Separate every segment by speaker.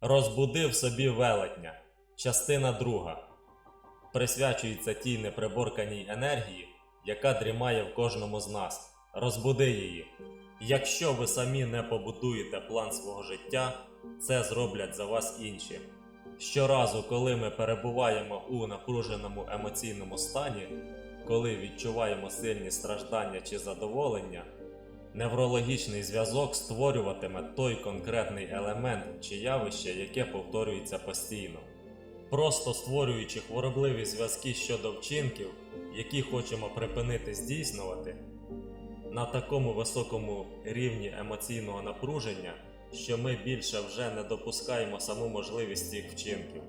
Speaker 1: Розбудив собі велетня. Частина друга. Присвячується тій неприборканій енергії, яка дрімає в кожному з нас. Розбуди її. Якщо ви самі не побудуєте план свого життя, це зроблять за вас інші. Щоразу, коли ми перебуваємо у напруженому емоційному стані, коли відчуваємо сильні страждання чи задоволення, неврологічний зв'язок створюватиме той конкретний елемент чи явище, яке повторюється постійно. Просто створюючи хворобливі зв'язки щодо вчинків, які хочемо припинити здійснювати, на такому високому рівні емоційного напруження, що ми більше вже не допускаємо саму можливість цих вчинків.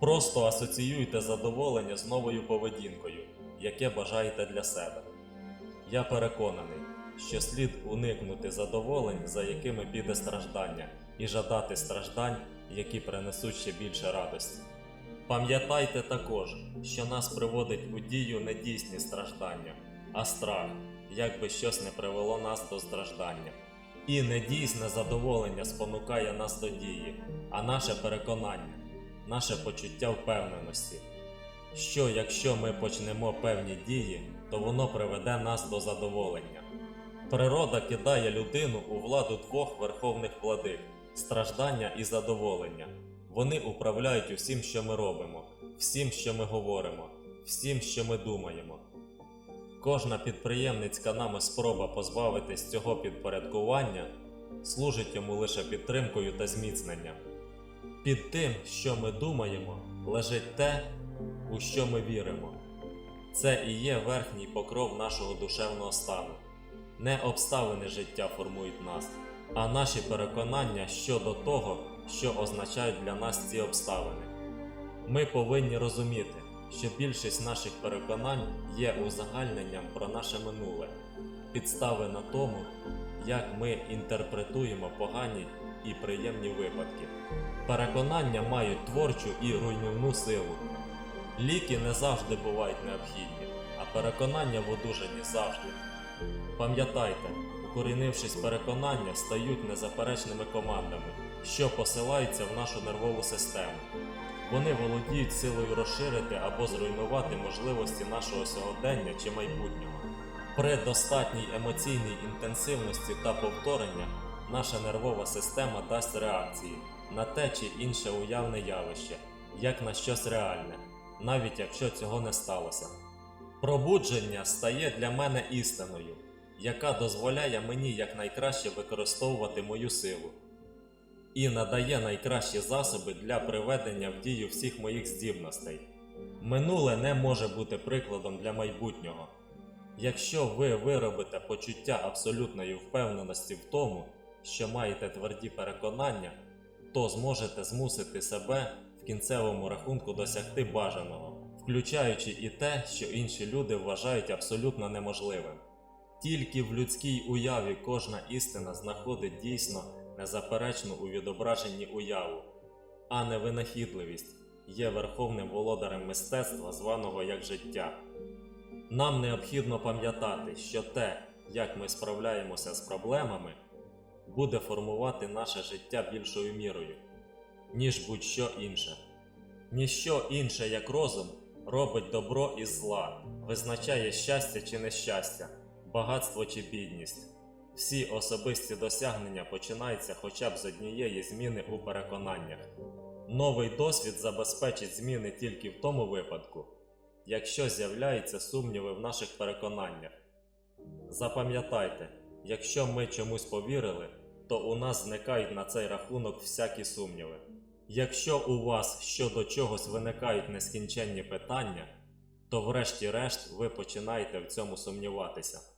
Speaker 1: Просто асоціюйте задоволення з новою поведінкою, яке бажаєте для себе. Я переконаний, що слід уникнути задоволень, за якими піде страждання, і жадати страждань, які принесуть ще більше радості. Пам'ятайте також, що нас приводить у дію не дійсні страждання, а страх, якби щось не привело нас до страждання. І недійсне задоволення спонукає нас до дії, а наше переконання, наше почуття впевненості. Що якщо ми почнемо певні дії, то воно приведе нас до задоволення. Природа кидає людину у владу двох верховних владик страждання і задоволення. Вони управляють усім, що ми робимо, всім, що ми говоримо, всім, що ми думаємо. Кожна підприємницька нами спроба позбавитись цього підпорядкування служить йому лише підтримкою та зміцненням. Під тим, що ми думаємо, лежить те, у що ми віримо. Це і є верхній покров нашого душевного стану. Не обставини життя формують нас, а наші переконання щодо того, що означають для нас ці обставини. Ми повинні розуміти, що більшість наших переконань є узагальненням про наше минуле, підстави на тому, як ми інтерпретуємо погані і приємні випадки. Переконання мають творчу і руйнівну силу. Ліки не завжди бувають необхідні, а переконання в одужанні завжди. Пам'ятайте, укорінившись переконання, стають незаперечними командами, що посилаються в нашу нервову систему. Вони володіють силою розширити або зруйнувати можливості нашого сьогодення чи майбутнього. При достатній емоційній інтенсивності та повторення наша нервова система дасть реакції на те чи інше уявне явище, як на щось реальне, навіть якщо цього не сталося. Пробудження стає для мене істиною, яка дозволяє мені якнайкраще використовувати мою силу і надає найкращі засоби для приведення в дію всіх моїх здібностей. Минуле не може бути прикладом для майбутнього. Якщо ви виробите почуття абсолютної впевненості в тому, що маєте тверді переконання, то зможете змусити себе в кінцевому рахунку досягти бажаного, включаючи і те, що інші люди вважають абсолютно неможливим. Тільки в людській уяві кожна істина знаходить дійсно незаперечну у відображенні уяву, а не винахідливість є верховним володарем мистецтва, званого як життя. Нам необхідно пам'ятати, що те, як ми справляємося з проблемами, буде формувати наше життя більшою мірою, ніж будь-що інше. Ніщо інше, як розум, робить добро із зла, визначає щастя чи нещастя, багатство чи бідність. Всі особисті досягнення починаються хоча б з однієї зміни у переконаннях. Новий досвід забезпечить зміни тільки в тому випадку, якщо з'являються сумніви в наших переконаннях. Запам'ятайте, якщо ми чомусь повірили, то у нас зникають на цей рахунок всякі сумніви. Якщо у вас щодо чогось виникають нескінченні питання, то врешті-решт ви починаєте в цьому сумніватися.